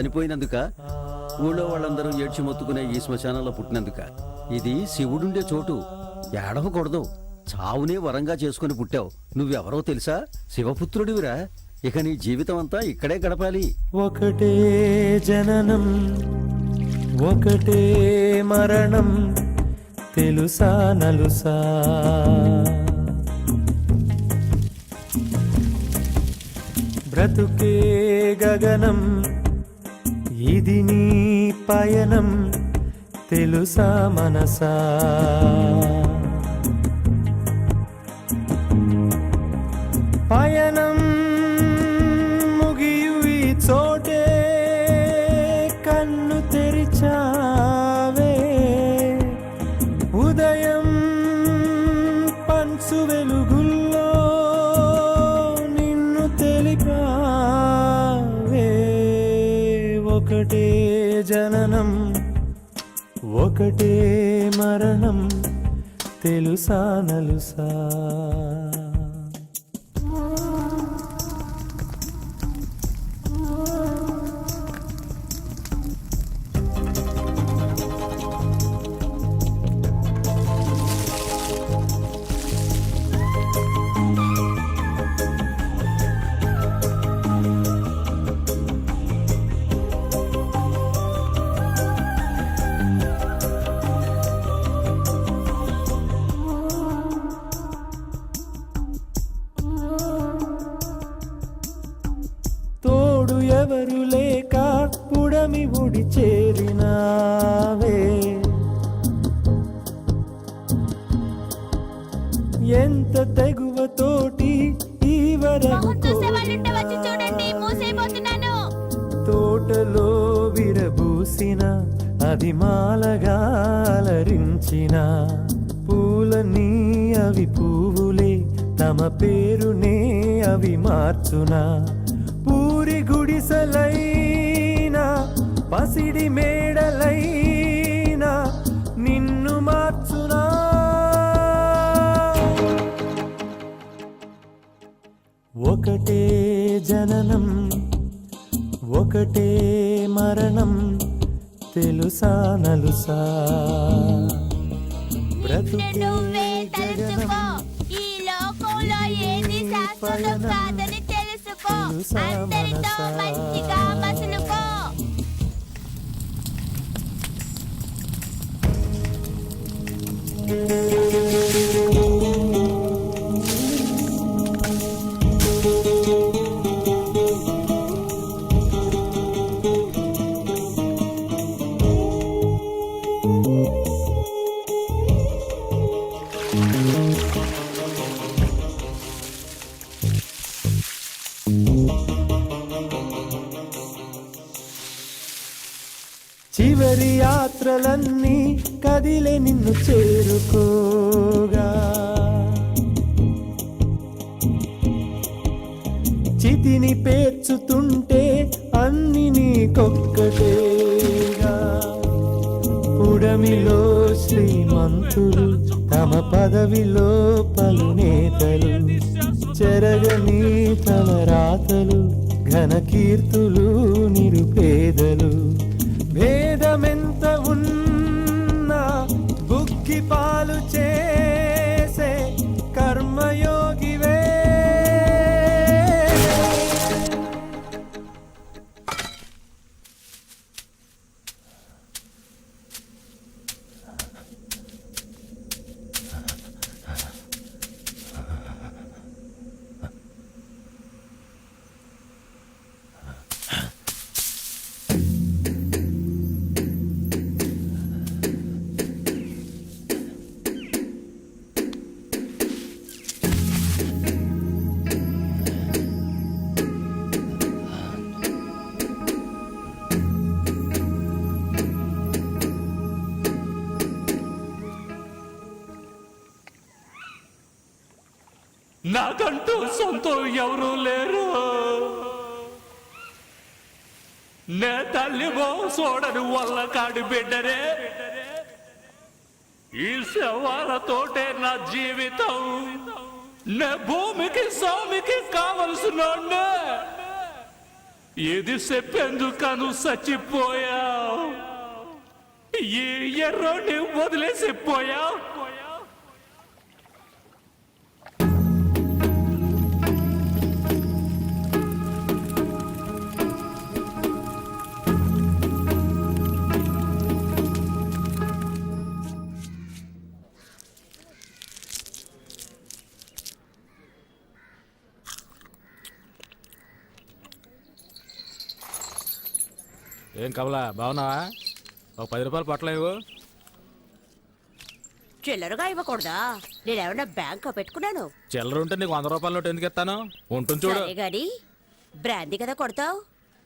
చనిపోయినందుక? ఊళ్ళో వాళ్ళందరూ ఏడ్చి మొత్తుకునే ఈ శ్మశానంలో పుట్టినందుక? ఇది శివుడుండే చోటు. ఏడవకూడదు. చావునే వరంగా చేసుకుని పుట్టావు. నువ్వెవరో తెలుసా? శివపుత్రుడివిరా. ఇక నీ జీవితం అంతా ఇక్కడే గడపాలి. ఒకటే జననం ఒకటే మరణం. తెలుసా నలుసా? బ్రతుకే గగనం ఇది నీ పయనం తెలుసా మనసా? పయ జననం ఒకటే మరణం తెలుసా నలుసా? అది మాలగా అలరించిన పూలని అవి పువ్వులే తమ పేరునే అవి మార్చునా. పూరి గుడిసలైనా పసిడి మేడలైనా నిన్ను మార్చునా. ఒకటే జననం ఒకటే మరణం తెలుసా నలుసా? బ్రతుకే నువ్వే తలుచుకో గగనం ఈ లోకంలో ఏది శాశ్వతం కాదని తెలుసుకో. తెలుసా అందరితో మనసా? మంచిగా మసులుకో. చివరి నాయకులు తమ పదవిలో పలు నేతలు చెరగని తమ రాతలు ఘన కీర్తులు నిరుపేదలు. భేదమెంత ఉన్నా బుక్కి పాలు చే నాకంటూ సొంతం ఎవరు లేరు. నే తల్లి సోడని వల్ల కాడి బిడ్డరే. ఈ శవాలతోటే నా జీవితం. నే భూమికి స్వామికి కావలసిన ఇది చెప్పేందుకను చచ్చిపోయావు. ఈ ఎర్రోని వదిలేసి ఏం కమలా బాగున్నావా? ఒక పది రూపాయలు పట్టలేవు చిల్లరగా ఇవ్వకూడదా? నేనేమన్నా బ్యాంక్ పెట్టుకున్నాను. చిల్లర ఉంటే నీకు వంద రూపాయల నోటు ఎందుకు ఇస్తాను? ఉంటుంది చూడు. సరే గాని బ్రాందీ కదా కొడతావు?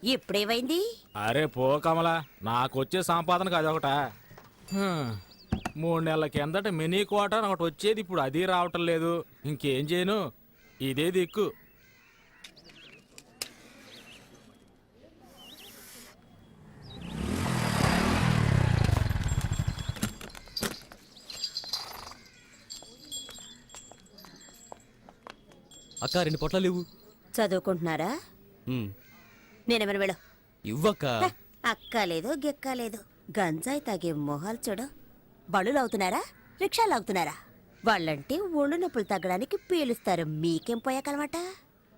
ఇప్పుడేమైంది అరే పో కమలా నాకు వచ్చే సంపాదనకు అదొకట హ్మ్. మూడు నెలల కిందట మినీ క్వార్టర్ ఒకటి వచ్చేది ఇప్పుడు అది రావటం లేదు. ఇంకేం చేయను? ఇదే దిక్కు. అక్క రెండు పొట్లాలు ఇవ్వు. చదువుకుంటున్నారా? నేనేమన్నా వెళ్ళు. ఇవ్వక్క. హ, అక్కలేదు గిక్కలేదు. గంజాయి తాగే మొహాలు చూడు. బళ్ళు అవుతున్నారా రిక్షాలు అవుతున్నారా వాళ్ళంటే ఒళ్ళు నొప్పులు తగ్గడానికి పీలుస్తారు. మీకేం పోయాకనమాట?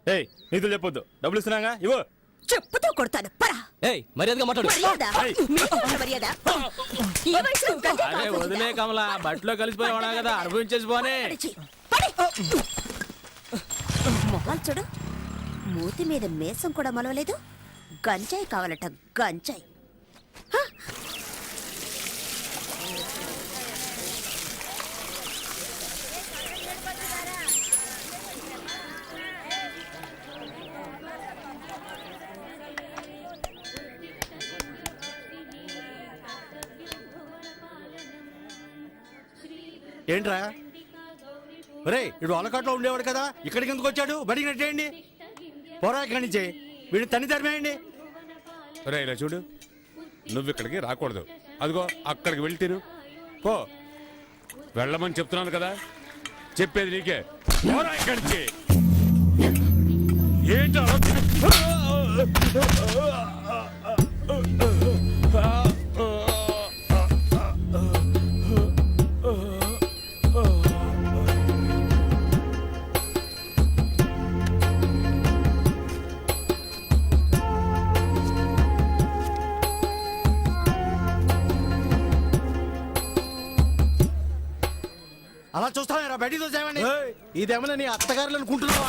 ఏయ్ నీతులు చెప్పొద్దు. డబ్బులు ఇస్తున్నాగా? ఇవ్వు. చెప్పుతూ కొడతాను. పరా. ఏయ్ మర్యాదగా మాట్లాడు. మర్యాద? వదిలే కమలా. బట్టలో కలిసిపోయి ఉన్నా కదా? అనుభవించేసి పోనే. చూడు మూతి మీద మేసం కూడా మలవలేదు. గంజాయి కావాలట గంజాయి. ఏంట్రా? రే ఇడు అలకాట్లో ఉండేవాడు కదా ఇక్కడికి ఎందుకు వచ్చాడు? బడికి నెట్టేయండి పోరా ఇక్కడి నుంచి. వీడిని తన్ని తరిమేయండి. రే ఇలా చూడు. నువ్వు ఇక్కడికి రాకూడదు. అదిగో అక్కడికి వెళ్ళి తిరు పో. వెళ్ళమని చెప్తున్నాను కదా. చెప్పేది నీకే. పోరా ఇక్కడి నుంచి. చూస్తాను బయటికి చూసామండి ఇదేమన్నా నీ అత్తగారులు అనుకుంటున్నావా?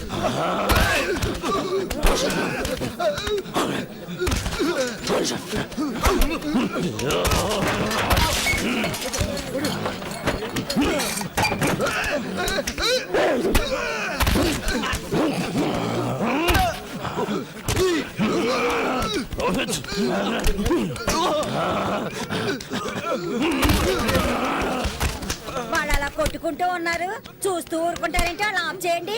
వాళ్ళు అలా కొట్టుకుంటూ ఉన్నారు. చూస్తూ ఊరుకుంటారంటే? అలా ఆఫ్ చేయండి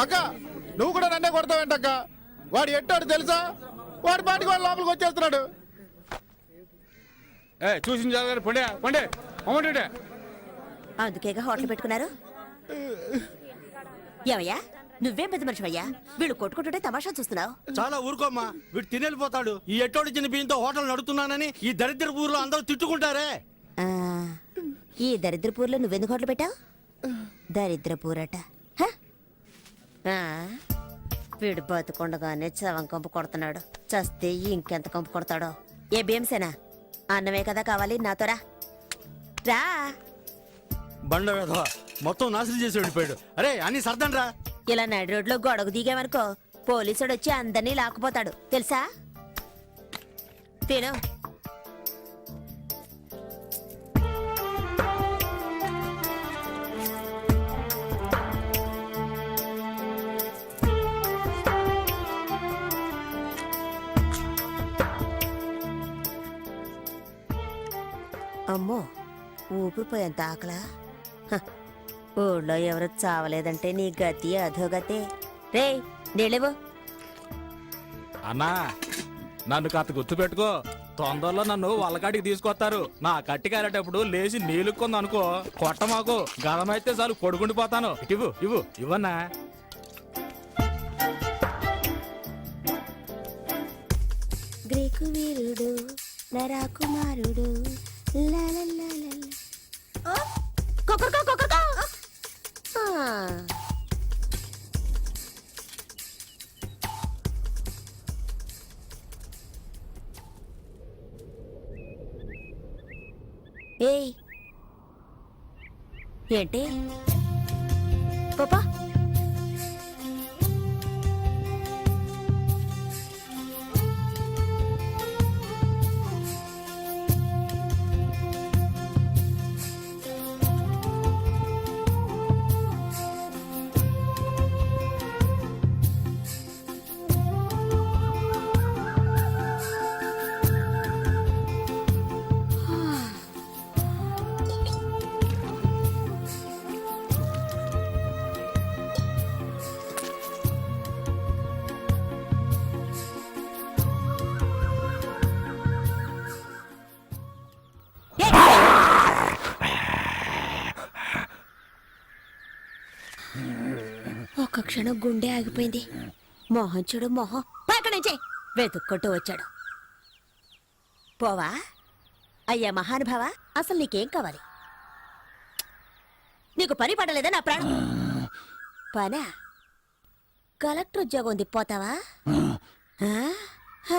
అక్క నువ్వు కూడా నన్నే కొడతావేంటక్క? వాడు ఎట్టాడు తెలుసా? వాడి పాటికి వాడు లోపలికి వచ్చేస్తున్నాడు. ఏ చూసిన జాగ్రత్త పండే పండే. అమ్మంటే అందుకేగా హోటల్ పెట్టుకున్నారు? ఏమయ్యా? నువ్వేం పెద్ద మనిషివయ్యా? వీళ్ళు కొట్టుకుంటుంటే తమాషా చూస్తున్నావు. చాలా ఊరుకోమ్మా. వీడు తినేళ్ళిపోతాడు. ఈ ఎట్టోడి చిన్న బియ్యంతో హోటల్ నడుపుతున్నానని ఈ దరిద్ర ఊర్లో అందరూ తిట్టుకుంటారే. ఆ, ఈ దరిద్రపూర్లో నువ్వెందుకు హోటల్ పెట్టావు? దరిద్రపూరట హ? ఆ, వీడు బతుకుండగానే చవం కంపు కొడుతున్నాడు. చస్తే ఇంకెంత కంపు కొడతాడో. ఏ భీమసేనా అన్నమే కదా కావాలి నాతోరా రా. బండ వేధవ మొత్తం నాశనం చేసి వెళ్ళిపోయాడు. అరే అన్ని సర్దండి రా. ఇలా నడి రోడ్లో గొడవ దిగామనుకో పోలీసుడు వచ్చి అందరినీ లాక్కుపోతాడు. తెలుసా? తిను. అమ్మో ఊపిరిపోయేంత ఆకలా? హ, ఊళ్ళో ఎవరు చావలేదంటే నీ గతి అధోగతే రే నీళ్ళేవో అన్నా నన్ను కాస్త గుర్తు పెట్టుకో. తొందరలో నన్ను వాళ్ళకాడికి తీసుకొస్తారు. నా కట్టి కారేటప్పుడు లేచి నీలుక్కుంది అనుకో. కొట్ట మాకు. గదమైతే చాలు పడుకుండిపోతాను. ఇవ్వు ఇవ్వు ఇవ్వన్నా. గ్రీకు వీరుడు నరాకుమారుడు ఏంటి? పాపా క్షణం గుండె ఆగిపోయింది. మోహన్ చూడు మొహం. పక్కన వెతుక్కుంటూ వచ్చాడు. పోవా? అయ్యా మహానుభావ అసలు నీకేం కావాలి? నీకు పని పడలేదా నా ప్రాణం? పనా? కలెక్టర్ ఉద్యోగం ఉంది పోతావా? ఆ?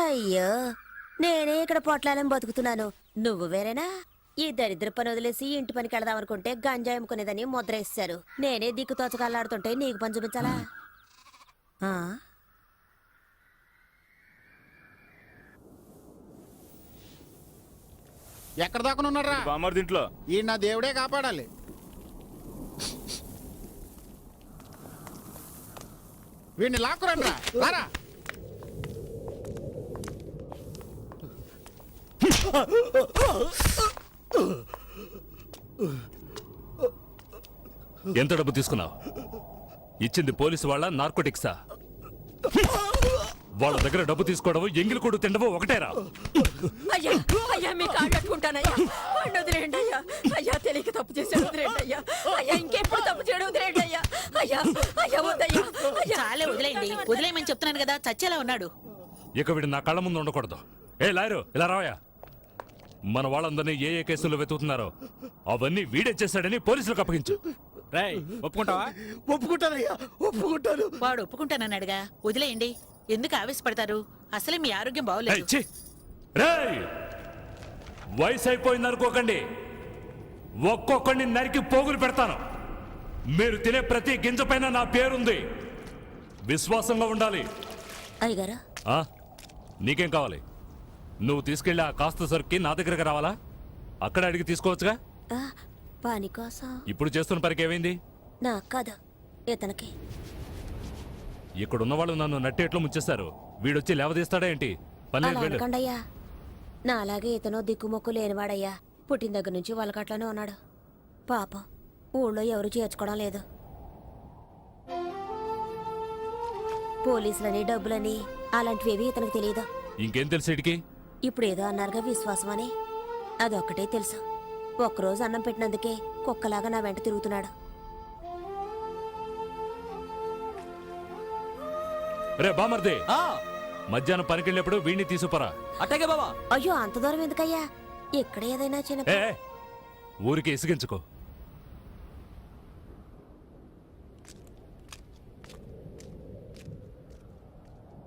అయ్యో నేనే ఇక్కడ పొట్లాలని బతుకుతున్నాను. నువ్వు వేరేనా? ఈ దరిద్ర పని వదిలేసి ఇంటి పనికి వెళదాం అనుకుంటే గంజాయి అమ్ముకునేదని ముద్ర వేస్తారు నేనే దిక్కు తోచకల్లాడుతుంటే నీకు పని చూపించాలా? ఆ? ఎక్కడ దాకా ఉన్నారా బామ్మర్ దీంట్లో ఈ నా దేవుడే కాపాడాలి. వీడిని లాక్కురండి రా. రారా. ఎంత డబ్బు తీసుకున్నావు? ఇచ్చింది పోలీసు వాళ్ళ నార్కోటిక్సా? వాళ్ళ దగ్గర డబ్బు తీసుకోవడం ఎంగిలి కొడు తిండవు ఒకటేరా. అయ్యా అయ్యా మీ కాళ్ళు కట్టుకుంటానయ్యా. వాడిని వదిలేయండి అయ్యా. అయ్యా తెలియక తప్పు చేశాడు వదిలేయండి అయ్యా. అయ్యా ఇంకెప్పుడు తప్పు చేయడం వదిలేయండి అయ్యా. అయ్యా అయ్యా వద్దయ్యా. అయ్యా. చాలే వదిలేయండి. వదిలేయమని చెప్తున్నాను కదా చచ్చేలా ఉన్నాడు. ఇక వీడు నా కళ్ళ ముందు ఉండకూడదు. ఏ లాయరు ఇలా రావయ్యా. మన వాళ్ళందరినీ ఏ ఏ కేసుల్లో వెతుకుతున్నారో అవన్నీ వీడే చేశాడని పోలీసులకు అప్పగించు. రేయ్ ఒప్పుకుంటావా? ఒప్పుకుంటానయ్యా ఒప్పుకుంటాను. వాడు ఒప్పుకుంటానన్నాడుగా వదిలేయండి. ఎందుకు ఆవేశపడతారు? అసలే మీ ఆరోగ్యం బాగోలేదు. ఛీ! రేయ్! వయసు అయిపోయింది అనుకోకండి. ఒక్కొక్కడిని నరికి పోగులు పెడతాను. మీరు తినే ప్రతి గింజ పైన నా పేరుంది. విశ్వాసంగా ఉండాలి. అయ్యగారు? ఆ? నీకేం కావాలి? నువ్వు తీసుకెళ్ళి ఆ కాస్త సరుక్కి నా దగ్గరకు రావాలా? అక్కడ అడిగి తీసుకోవచ్చుగా? ఆ, పని కోసం. ఇప్పుడు చేస్తున్న పనికి ఏమైంది? నాకు కాదు ఇతనికి. ఇక్కడున్న వాళ్ళు నన్ను నట్టేట్లో ముంచేస్తారు వీడొచ్చి లేవదీస్తాడా ఏంటి? పన్నెండు అలా వేలు నా అలాగే ఇతను దిక్కుమొక్కు లేనివాడయ్యా. పుట్టిన దగ్గర నుంచి వలకట్లోనే ఉన్నాడు. పాపం ఊళ్ళో ఎవరు చేర్చుకోవడం లేదు. పోలీసులని డబ్బులని అలాంటివేవి ఇతనికి తెలియదు. ఇంకేం తెలుసు వీడికి ఇప్పుడు ఏదో అన్నారుగా విశ్వాసం అని అదొక్కటే తెలుసు. ఒక్కరోజు అన్నం పెట్టినందుకే కుక్కలాగా నా వెంట తిరుగుతున్నాడు. రే బామర్ది. ఆ, మధ్యాహ్నం పనికెళ్ళినప్పుడు వీడిని తీసుకురా అట్టాగే బావా. అయ్యో అంత దూరం ఎందుకయ్యా? ఇక్కడ ఏదైనా చిన్న ఊరికి ఇసిగించుకో